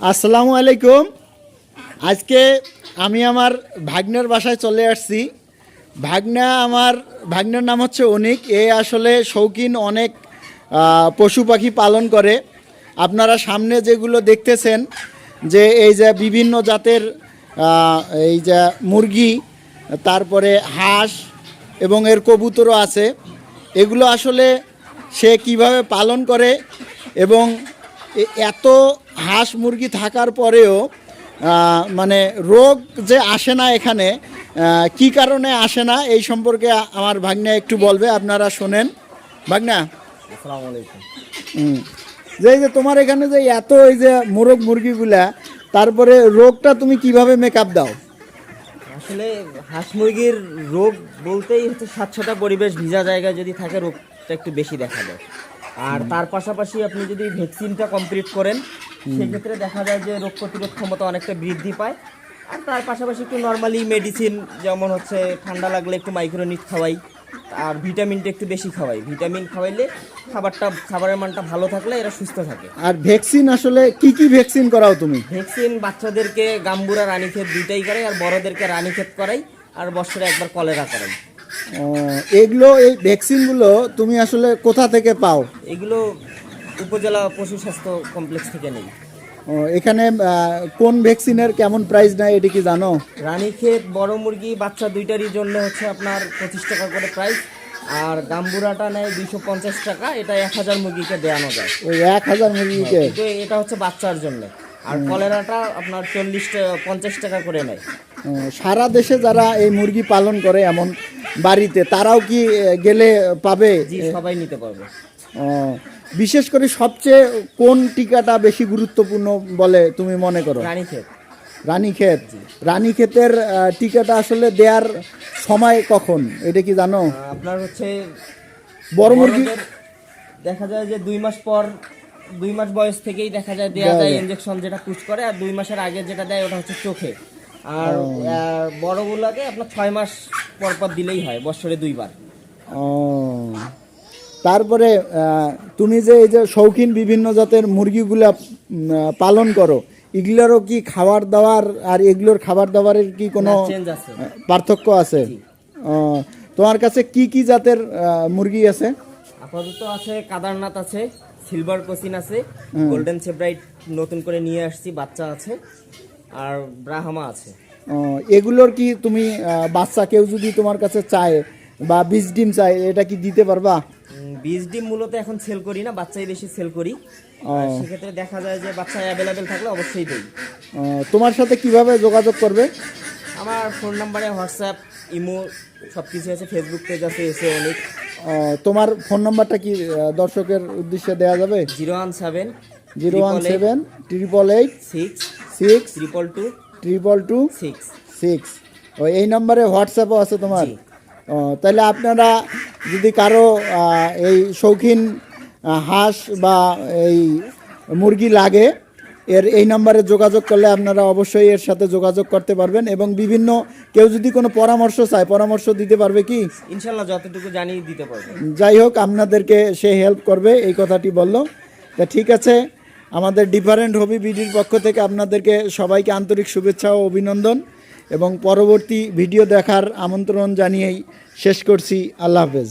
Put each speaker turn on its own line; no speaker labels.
আসসালামু আলাইকুম। আজকে আমি আমার ভাগ্নের বাসায় চলে আসছি। ভাগ্না আমার, ভাগ্নের নাম হচ্ছে অনিক। এ আসলে শৌখিন অনেক পশু পাখি পালন করে। আপনারা সামনে যেগুলো দেখতেছেন, যে এই যে বিভিন্ন জাতের এই যে মুরগি, তারপরে হাঁস এবং এর কবুতরও আছে। এগুলো আসলে সে কীভাবে পালন করে এবং এত হাঁস মুরগি থাকার পরেও মানে রোগ যে আসে না এখানে কি কারণে আসে না এই সম্পর্কে আমার ভাগ্না একটু বলবে আপনারা শোনেন। ভাগ্না?
আসসালামু আলাইকুম
যে এই যে তোমার এখানে যে এত এই যে মোরগ মুরগিগুলা তারপরে রোগটা তুমি কীভাবে মেকআপ দাও?
আসলে হাঁস মুরগির রোগ বলতেই হচ্ছে স্বচ্ছতা পরিবেশ ভিজা জায়গায় যদি থাকে রোগটা একটু বেশি দেখা যায় আর তার পাশাপাশি আপনি যদি ভ্যাকসিনটা কমপ্লিট করেন সেক্ষেত্রে দেখা যায় যে রোগ প্রতিরোধ ক্ষমতা অনেকটা বৃদ্ধি পায়। আর তার পাশাপাশি একটু নর্মালি মেডিসিন যেমন হচ্ছে ঠান্ডা লাগলে একটু মাইক্রোনিট খাওয়াই আর ভিটামিনটা একটু বেশি খাওয়াই। ভিটামিন খাওয়াইলে খাবারটা খাবারের মানটা ভালো থাকলে এরা সুস্থ থাকে।
আর ভ্যাকসিন আসলে কি কি ভ্যাকসিন করাও তুমি?
ভ্যাকসিন বাচ্চাদেরকে গাম্বুরা রানীক্ষেত দুইটাই করাই আর বড়দেরকে রানীক্ষেত করাই আর বছরে একবার কলেরা করাই।
এগুলো এই ভ্যাকসিনগুলো তুমি আসলে কোথা থেকে পাও?
এগুলো উপজেলা পশু স্বাস্থ্য কমপ্লেক্স থেকে নেই।
ও, এখানে কোন ভ্যাকসিনের কেমন প্রাইস নেয় এটা কি জানো?
রানীক্ষেত বড় মুরগি বাচ্চা দুইটারই জন্য হচ্ছে আপনার পঁচিশ টাকা করে প্রাইস। আর গাম্বুরাটা নেয় দুইশো পঞ্চাশ টাকা এটা এক হাজার মুরগিকে দেওয়ানো যায়।
ওই এক হাজার মুরগিকে?
কিন্তু এটা হচ্ছে বাচ্চার জন্য। আর কলেরাটা আপনার চল্লিশ পঞ্চাশ টাকা করে নেয়।
সারা দেশে যারা এই মুরগি পালন করে এমন বাড়িতে তারাও কি গেলে পাবে?
সবাই নিতে পারবে।
বিশেষ করে সবচেয়ে কোন টিকাটা বেশি গুরুত্বপূর্ণ বলে তুমি মনে করো?
রানীক্ষেত।
রানীক্ষেত। রানীক্ষেতের টিকাটা আসলে দেওয়ার সময় কখন? এটা কি জানো?
আপনার হচ্ছে
বড় মুরগি
দেখা যায় যে দুই মাস পর দুই মাস বয়স থেকেই দেখা যায় দেওয়া
দেয়া
যায়। ইনজেকশন যেটা পুশ করে আর দুই মাসের আগে যেটা দেয় ওটা হচ্ছে চোখে। আর বড়গুলোকে আপনার ছয় মাস পর পর দিলেই হয় বছরে দুইবার।
ও। তারপরে তুমি যে এই যে শৌখিন বিভিন্ন জাতের মুরগিগুলা পালন করো এগুলোরও কি খাবার দাবার আর এগুলোর খাবার দাবারের কি কোনো পার্থক্য আছে? তোমার কাছে কি কি জাতের মুরগি আছে?
আপাতত আছে কাদারনাথ আছে সিলভার কোসিন আছে গোল্ডেন সেব্রাইট নতুন করে নিয়ে আসছি বাচ্চা আছে আর ব্রাহ্মা আছে।
এগুলোর কি তুমি বাচ্চা কেউ যদি তোমার কাছে চায় বা বীজ ডিম চায় এটা কি দিতে পারবা?
বীজ ডিম মূলত এখন সেল করি না বাচ্চাই বেশি সেল করি। সেক্ষেত্রে দেখা যায় যে বাচ্চা অ্যাভেলেবেল থাকলে অবশ্যই দিই।
তোমার সাথে কীভাবে যোগাযোগ করবে?
আমার ফোন নাম্বারে হোয়াটসঅ্যাপ ইমো সব কিছু আছে ফেসবুক পেজ আছে এসে অনেক।
তোমার ফোন নাম্বারটা কি দর্শকের উদ্দেশ্যে দেওয়া যাবে?
Zero one seven
zero one seven triple eight
six
six
triple two
triple two
six
six এই নম্বরে হোয়াটসঅ্যাপও আছে তোমার? তাহলে আপনারা যদি কারও এই শৌখিন হাঁস বা এই মুরগি লাগে এর এই নম্বরে যোগাযোগ করলে আপনারা অবশ্যই এর সাথে যোগাযোগ করতে পারবেন এবং বিভিন্ন কেউ যদি কোনো পরামর্শ চায় পরামর্শ দিতে পারবে কি?
ইনশাল্লাহ যতটুকু জানি দিতে পারব।
যাই হোক আপনাদেরকে সে হেল্প করবে এই কথাটি বলল। তা ঠিক আছে আমাদের ডিফারেন্ট হবি বিডির পক্ষ থেকে আপনাদেরকে সবাইকে আন্তরিক শুভেচ্ছা ও অভিনন্দন। এবং পরবর্তী ভিডিও দেখার আমন্ত্রণ জানিয়েই শেষ করছি। আল্লাহ হাফেজ।